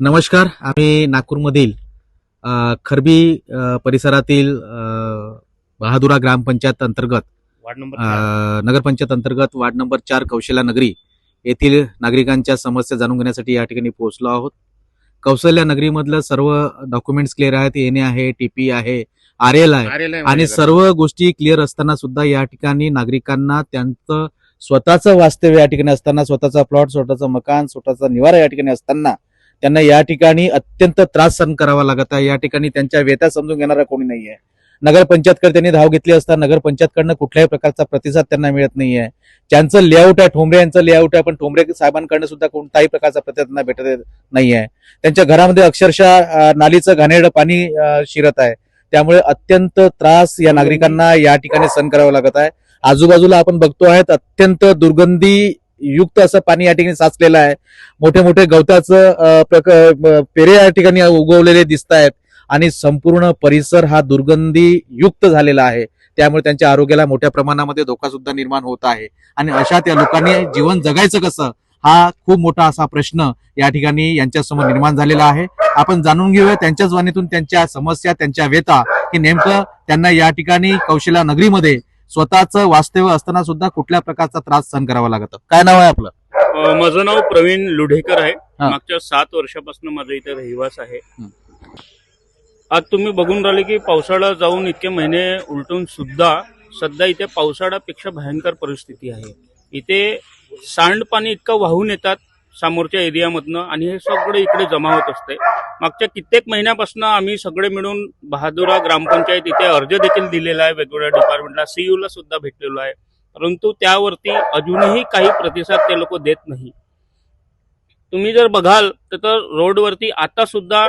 नमस्कार आम्ही नागपूरमधील खरबी परिसरातील बहादुरा ग्रामपंचायत अंतर्गत वार्ड नंबर. नगरपंचायत अंतर्गत वार्ड नंबर चार कौशल्या नगरी येथील नागरिकांच्या समस्या जाणून घेण्यासाठी या ठिकाणी पोहोचलो आहोत कौशल्या नगरीमधलं सर्व डॉक्युमेंट्स क्लिअर आहेत एन आहे टीपी आहे आर एल आहे आणि. सर्व गोष्टी क्लिअर असताना सुद्धा या ठिकाणी नागरिकांना त्यांचं स्वतःचं वास्तव्य या ठिकाणी असताना स्वतःचा प्लॉट स्वतःचं मकान स्वतःचा निवारा या ठिकाणी असताना त्यांना या ठिकाणी अत्यंत त्रास सहन करावा लागत आहे. या ठिकाणी त्यांच्या व्यथा समजून घेणारा कोणी नाहीये. नगरपंचायतकडे त्यांनी धाव घेतली असता नगरपंचायतकडनं कुठल्याही प्रकारचा प्रतिसाद त्यांना मिळत नाहीये. ज्यांचं लेआउट आहे ठोंबरे यांचं लेआउट आहे पण ठोंबरे साहेबांकडनं सुद्धा कोणताही प्रकारचा प्रतिसाद त्यांना भेटत नाहीये. त्यांच्या घरामध्ये अक्षरशः नालीचं घाणेरडं पाणी शिरत आहे. त्यामुळे अत्यंत त्रास या नागरिकांना या ठिकाणी सहन करावा लागत आहे. आजूबाजूला आपण बघतो आहेत अत्यंत दुर्गंधी युक्त असं पाणी या ठिकाणी साचलेलं आहे. मोठे मोठे गवताचं प्रक- पेरे या ठिकाणी उगवलेले दिसत आहेत आणि संपूर्ण परिसर हा दुर्गंधी युक्त झालेला आहे. त्यामुळे त्यांच्या आरोग्याला मोठ्या प्रमाणामध्ये धोका सुद्धा निर्माण होत आहे. आणि अशा त्या लोकांनी जीवन जगायचं कसं? हा खूप मोठा असा प्रश्न या ठिकाणी यांच्यासमोर निर्माण झालेला आहे. आपण जाणून घेऊया त्यांच्याच वाणीतून त्यांच्या समस्या त्यांच्या व्यथा की नेमकं त्यांना या ठिकाणी कौशल्या नगरीमध्ये स्वतःचं वास्तव्य असताना सुद्धा कुठल्या प्रकारचा त्रास सहन करावा लागत? काय नाव आहे आपलं? माझं नाव प्रवीण लुढेकर आहे. हा. मागच्या सात वर्षापासून माझं इथे रहिवास आहे. हं. आज तुम्ही बघून राहिले की पावसाळा जाऊन इतके महिने उलटून सुद्धा सध्या इथे पावसाळ्यापेक्षा भयंकर परिस्थिती आहे. इथे सांडपाणी इतकं वाहून येतात समोरच्या एरियामधनं आणि हे सगळं इकडे जमा होत असते. मागच्या कित्येक महिन्यापासून आम्ही सगळे मिळून बहादुरा ग्रामपंचायत इथे अर्ज देखील दिलेला आहे वेगवेगळ्या डिपार्टमेंटला सीयू ला सुद्धा भेटलेलो आहे. परंतु त्यावरती अजूनही काही प्रतिसाद ते लोक देत नाही. तुम्ही जर बघाल तर तर रोडवरती आता सुद्धा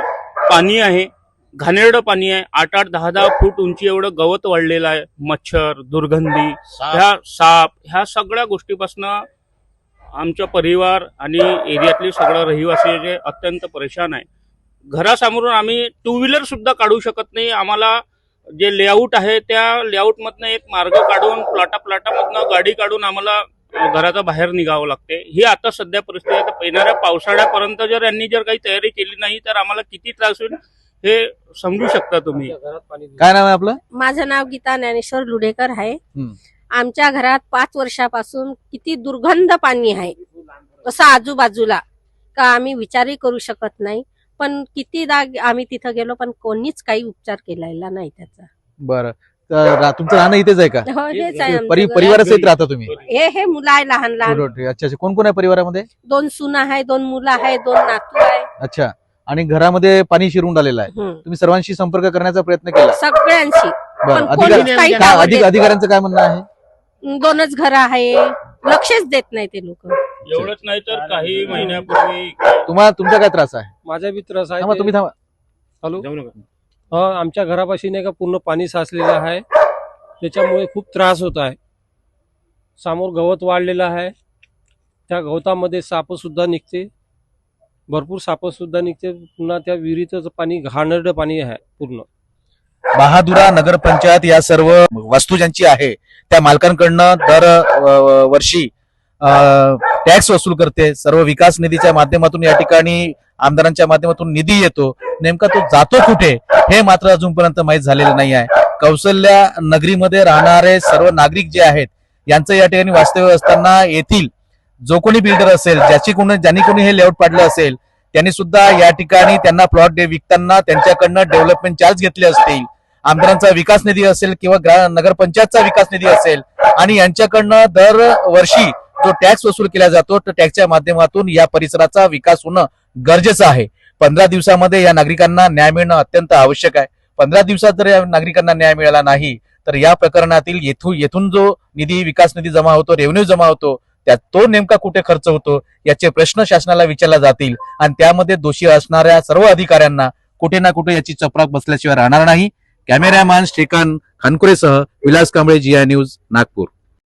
पाणी आहे. घाणेरडं पाणी आहे. आठ आठ दहा दहा फूट उंची एवढं गवत वाढलेलं आहे. मच्छर दुर्गंधी ह्या साप ह्या सगळ्या गोष्टीपासून आमचा परिवार आणि एरियातले सगळं रहिवासी जे अत्यंत परेशान आहे. घरासमोरून आम्ही टू व्हीलर सुद्धा काढू शकत नाही. आम्हाला जे लेआउट आहे त्या लेआउट मधनं एक मार्ग काढून प्लॉटा प्लॉटामधनं गाडी काढून आम्हाला अ, घराच्या बाहेर निघावं लागते. ही आता सध्या परिस्थिती आहे. तर येणाऱ्या पावसाळ्यापर्यंत जर यांनी जर काही तयारी केली नाही तर आम्हाला किती त्रास होईल हे समजू शकता तुम्ही. काय नाव आहे आपलं? माझं नाव गीता ज्ञानेश्वर लुडेकर आहे. आमच्या घरात पाच वर्षापासून किती दुर्गंध पाणी आहे. असं आजूबाजूला? का आम्ही विचारही करू शकत नाही. पण कितीदा आम्ही तिथं गेलो पण कोणीच काही उपचार केलेला नाही त्याचा. बरं. तर रा- तुमचं राहणं इथेच आहे का? हो, हेच आहे आमचं परि घर. परिवारासहित राहता तुम्ही? हे हे मुलं आहे लहान लहान. अच्छा अच्छा. कोण कोण आहे परिवारामध्ये? दोन सुना आहे दोन मुलं आहे दोन नातू आहे. अच्छा. आणि घरामध्ये पाणी शिरून आलेलं आहे. हम्म. तुम्ही सर्वांशी संपर्क करण्याचा प्रयत्न केला? सगळ्यांशी. बरं. पण अधिकार कोणीच काही काय नावं अधिक देत अधिकाऱ्यांचं काय म्हणणं आहे. दोनच घर आहे. लक्षच देत नाही ते लोक. एवढंच नाही तर काही महिन्यापूर्वी तुम्हाला तुमचा काय त्रास आहे? माझा बी त्रास आहे थांबा तुम्ही थांबा. हॅलो? जाऊ नका. हा आमच्या घरापाशी नाही का पूर्ण पाणी साचलेलं आहे. त्याच्यामुळे खूप त्रास होत आहे. समोर गवत वाढलेलं आहे. त्या गवतामध्ये साप सुद्धा निघते. भरपूर साप सुद्धा निघते. पुन्हा त्या विहिरीचं पाणी घाणेरडं पाणी आहे पूर्ण. बहादुरा नगरपंचायत या सर्व वस्तू ज्यांची आहे त्या मालकांकडनं दर वर्षी टॅक्स वसूल करते. सर्व विकास निधीच्या माध्यमातून या ठिकाणी आमदारांच्या माध्यमातून निधी येतो. नेमका तो जातो कुठे हे मात्र अजूनपर्यंत माहीत झालेलं नाही आहे. कौशल्या नगरीमध्ये राहणारे सर्व नागरिक जे आहेत यांचं या ठिकाणी वास्तव्य असताना येथील जो कोणी बिल्डर असेल ज्याची कोणी ज्यांनी कोणी हे लेआउट पाडलं असेल त्यांनी सुद्धा या ठिकाणी त्यांना प्लॉट विकताना त्यांच्याकडनं डेव्हलपमेंट चार्ज घेतले असतील. आमदारांचा विकास निधी असेल किंवा ग्रा- नगरपंचायतचा विकास निधी असेल आणि यांच्याकडनं दर वर्षी जो टॅक्स वसूल केला जातो तर टॅक्सच्या माध्यमातून या परिसराचा विकास होणं गरजेचं आहे. पंधरा दिवसामध्ये या नागरिकांना न्याय मिळणं अत्यंत आवश्यक आहे. पंधरा दिवसात जर या नागरिकांना न्याय मिळाला नाही तर या प्रकरणातील येथून येथून जो निधी विकास निधी जमा होतो रेव्हेन्यू जमा होतो त्यात तो नेमका कुठे खर्च होतो याचे प्रश्न शासनाला विचारला जातील. आणि त्यामध्ये दोषी असणाऱ्या सर्व अधिकाऱ्यांना कुठे ना कुठे याची चपराक बसल्याशिवाय राहणार नाही. Cameraman Shrikant खानकुरेसह Vilas Kamble G I news Nagpur.